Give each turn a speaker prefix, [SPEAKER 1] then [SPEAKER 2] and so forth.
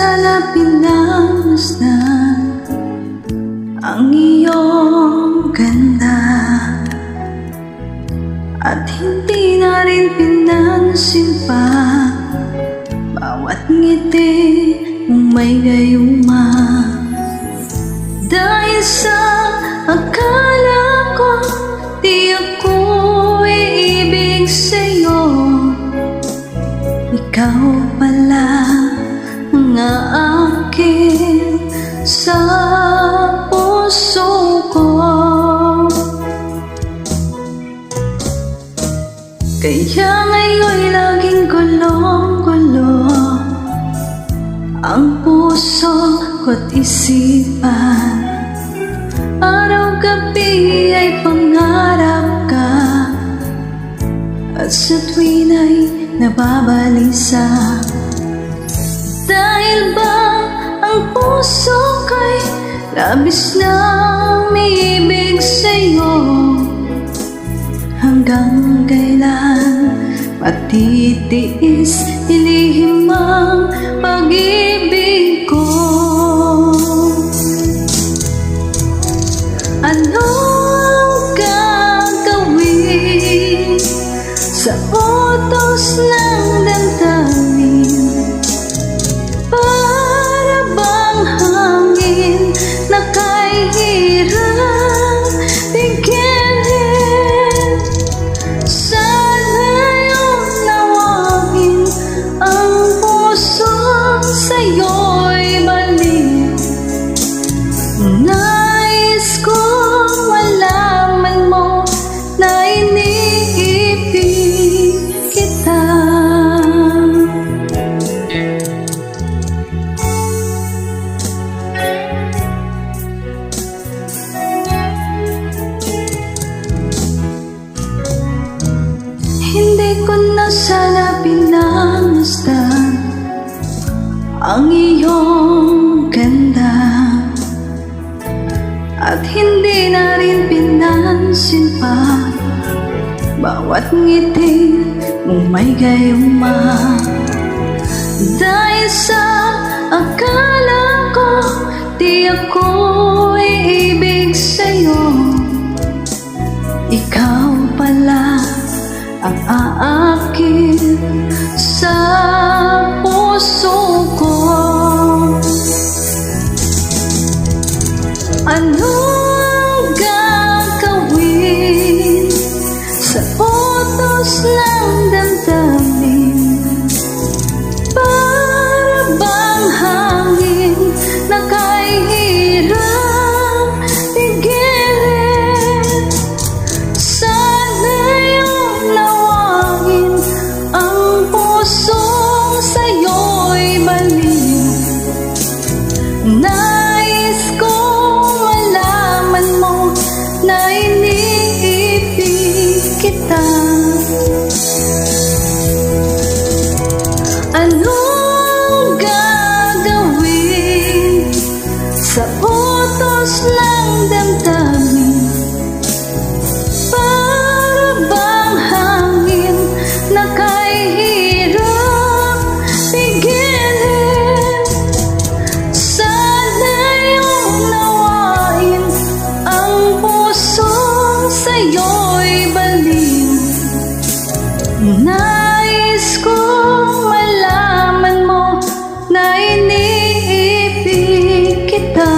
[SPEAKER 1] sana pinagmasdan Ang iyong ganda. At hindi na rin pinansin pa Bawat ngiti mong may gayuma Dahil sa akala ko Di ako ko't isipan. Araw-gabi ay pangarap ka. At sa tuwin ay nababalisa. Dahil ba ang puso ko'y labis na umiibig sa'yo? Hanggang kailan matitiis ilihim ang pag-ibig ko sa utos Hindi ko na sana pinangasdan ang iyong ganda At hindi na rin pinansin pa Bawat ngiti mong may gayuma Dahil sa akala ko Di ako iibig sa'yo ang aakin sa puso ko. Ano Nais mo na iniibig kita